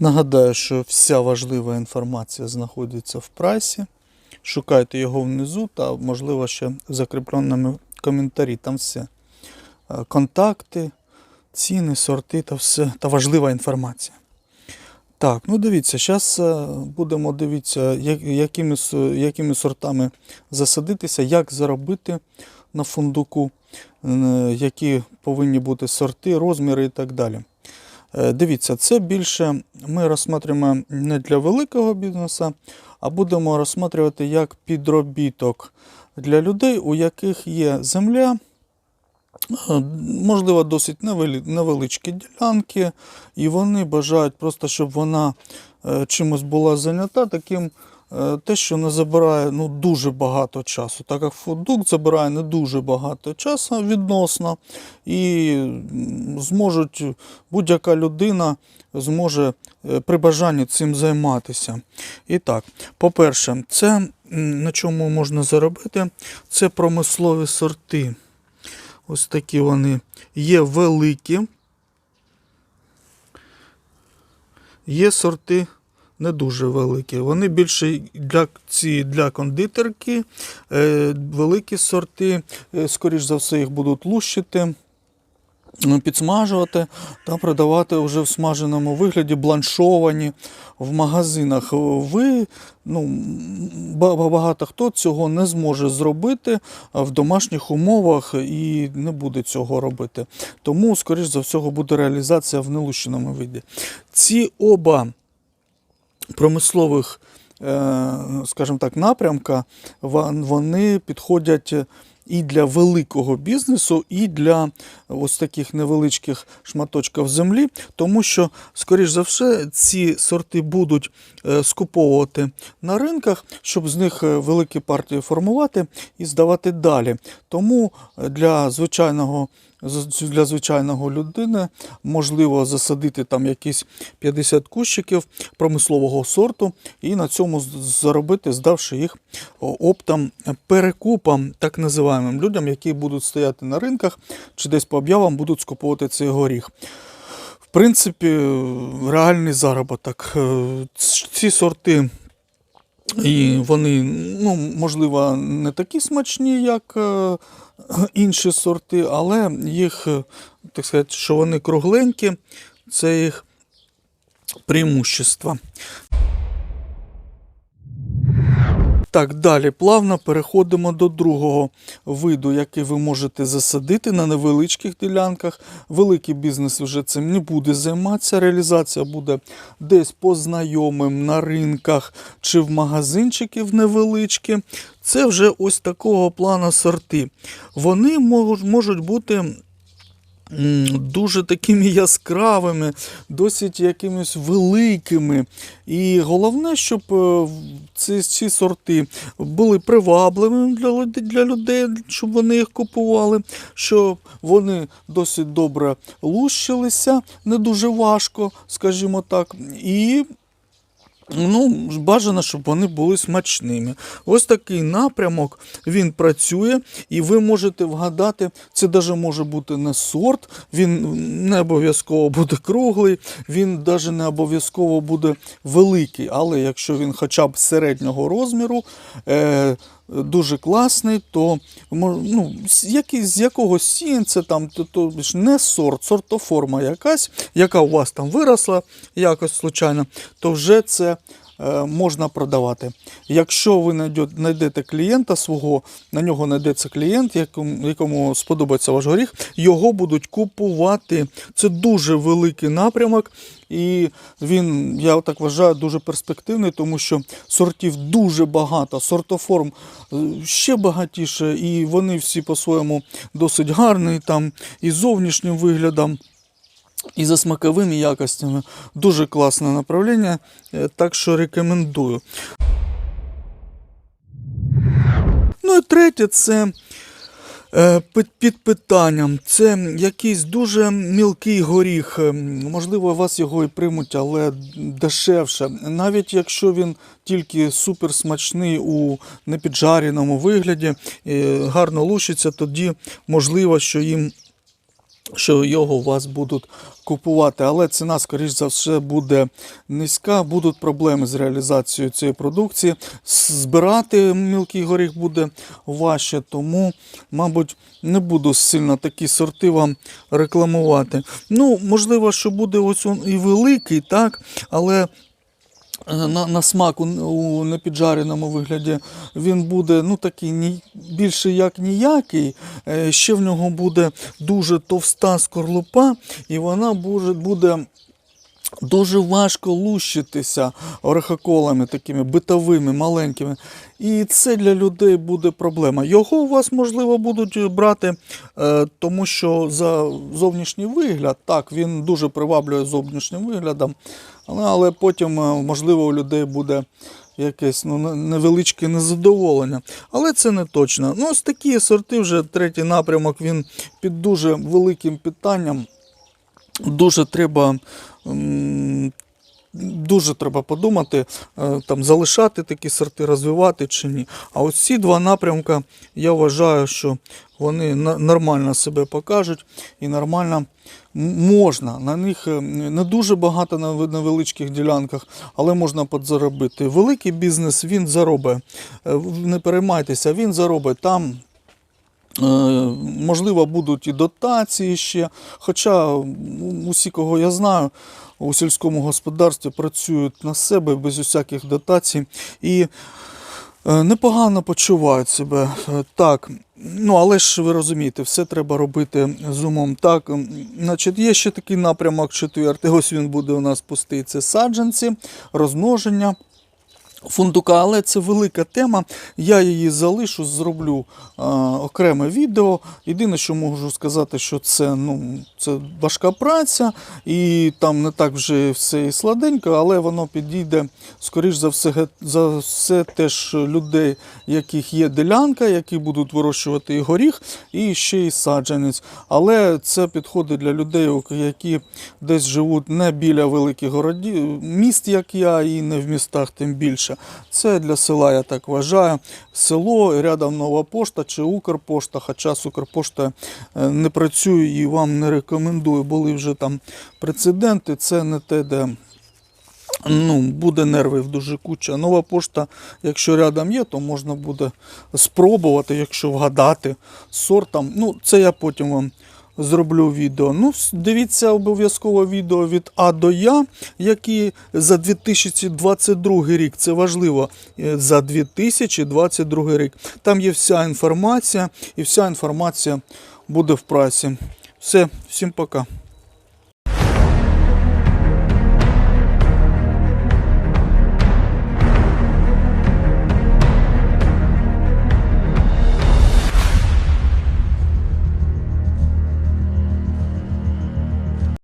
Нагадаю, що вся важлива інформація знаходиться в прайсі. Шукайте його внизу та, можливо, ще в закріпленому коментарі. Там все. Е, Контакти, ціни, сорти та все та важлива інформація. Так, ну дивіться, зараз будемо дивитися, якими, якими сортами засадитися, як заробити на фундуку, е, які повинні бути сорти, розміри і так далі. Е, Дивіться, це більше ми розсматриваємо не для великого бізнесу, а будемо розсматривати як підробіток для людей, у яких є земля, е, можливо, досить невеличкі ділянки, і вони бажають просто, щоб вона е, чимось була зайнята таким. Е, Те, що не забирає ну, дуже багато часу, так як фундук забирає не дуже багато часу відносно, і зможуть будь-яка людина зможе е, при бажанні цим займатися. І так, по-перше, це на чому можна заробити, це промислові сорти. Ось такі вони є великі. Є сорти не дуже великі. Вони більше для, ці, для кондитерки. Е, великі сорти, е, скоріш за все, їх будуть лущити. ну, Підсмажувати та продавати вже в смаженому вигляді, бланшовані в магазинах. Ви, ну, ба- ба- багато хто цього не зможе зробити в домашніх умовах і не буде цього робити. Тому, скоріш за всього, буде реалізація в нелущеному виді. Ці оба промислових, е, скажімо так, напрямка, вони підходять і для великого бізнесу, і для ось таких невеличких шматочків землі, тому що, скоріш за все, ці сорти будуть е, скуповувати на ринках, щоб з них е, великі партії формувати і здавати далі. Тому для звичайного для звичайного людини можливо засадити там якісь 50 кущиків промислового сорту і на цьому заробити, здавши їх оптом перекупам, так називаємим людям, які будуть стояти на ринках чи десь по об'явам будуть скуповувати цей горіх. В принципі, реальний заробіток. Е, Ці сорти і вони, ну, можливо, не такі смачні, як е, інші сорти, але їх, е, так сказати, що вони кругленькі, це їх преимущество. Так, далі плавно переходимо до другого виду, який ви можете засадити на невеличких ділянках. Великий бізнес вже цим не буде займатися. Реалізація буде десь по знайомим на ринках чи в магазинчиків невеличкі. Це вже ось такого плану сорти. Вони можуть, бути дуже такими яскравими, досить якимись великими. І головне, щоб е, ці, ці сорти були привабливими для, для людей, щоб вони їх купували, щоб вони досить добре лущилися, не дуже важко, скажімо так. І Ну, бажано, щоб вони були смачними. Ось такий напрямок він працює, і ви можете вгадати, це навіть може бути не сорт, він не обов'язково буде круглий, він навіть не обов'язково буде великий, але якщо він хоча б середнього розміру, е, дуже класний, то ну, з, якогось сіянця, там, то, то не сорт, сортоформа якась, яка у вас там виросла якось случайно, то вже це можна продавати. Якщо ви знайдете- клієнта свого, на нього знайдеться клієнт, якому, якому сподобається ваш горіх, його будуть купувати. Це дуже великий напрямок, і він, я так вважаю, дуже перспективний, тому що сортів дуже багато, сортоформ е, ще багатіше, і вони всі по-своєму досить гарні, там і зовнішнім виглядом. І за смаковими якостями дуже класне направлення, е, так що рекомендую. Ну і третє, це е, під, питанням. Це якийсь дуже мілкий горіх. Е, Можливо, вас його і приймуть, але дешевше. Навіть якщо він тільки супер смачний у непіджареному вигляді, гарно лущиться, тоді можливо, що їм що його у вас будуть купувати, але ціна, скоріш за все, буде низька, будуть проблеми з реалізацією цієї продукції. Збирати мілкий горіх буде важче, тому, мабуть, не буду сильно такі сорти вам рекламувати. Ну, можливо, що буде ось і великий, так, але на, на смак у, у непіджареному вигляді він буде ну, такий ні, більше як ніякий. Е, Ще в нього буде дуже товста скорлупа, і вона буде, буде дуже важко лущитися орехоколами такими битовими, маленькими. І це для людей буде проблема. Його у вас, можливо, будуть брати, е, тому що за зовнішній вигляд, так, він дуже приваблює зовнішнім виглядом, але, потім, е, можливо, у людей буде якесь ну, невеличке незадоволення. Але це не точно. Ну, ось такі сорти, вже третій напрямок, він під дуже великим питанням. Дуже треба. Дуже треба подумати, е, там, залишати такі сорти, розвивати чи ні. А ось ці два напрямки, я вважаю, що вони нормально себе покажуть і нормально можна. На них е, не дуже багато на невеличких ділянках, але можна подзаробити. Великий бізнес він заробить. Е, Не переймайтеся, він заробить там. Е, Можливо, будуть і дотації ще. Хоча усі, кого я знаю, у сільському господарстві працюють на себе без усяких дотацій і е, непогано почувають себе. Е, Так, ну але ж ви розумієте, все треба робити з умом. Так, значить, є ще такий напрямок четвертий. Ось він буде у нас пустий. Це саджанці, розмноження. Фундука, але це велика тема. Я її залишу, зроблю а, окреме відео. Єдине, що можу сказати, що це, ну, це важка праця, і там не так вже все і сладенько, але воно підійде, скоріш за все, за все теж людей, яких є ділянка, які будуть вирощувати і горіх, і ще й саджанець. Але це підходить для людей, які десь живуть не біля великих городів, міст, як я, і не в містах тим більше. Це для села, я так вважаю. Село, рядом нова пошта чи Укрпошта, хоча з Укрпошта е, не працюю і вам не рекомендую. Були вже там прецеденти, це не те, де. Ну, буде нервів дуже куча. Нова пошта, якщо рядом є, то можна буде спробувати, якщо вгадати сортом. Ну, це я потім вам зроблю відео. Ну, дивіться обов'язково відео від А до Я, які за 2022 рік. Це важливо е, за 2022 рік. Там є вся інформація, і вся інформація буде в прасі. Все, всім пока.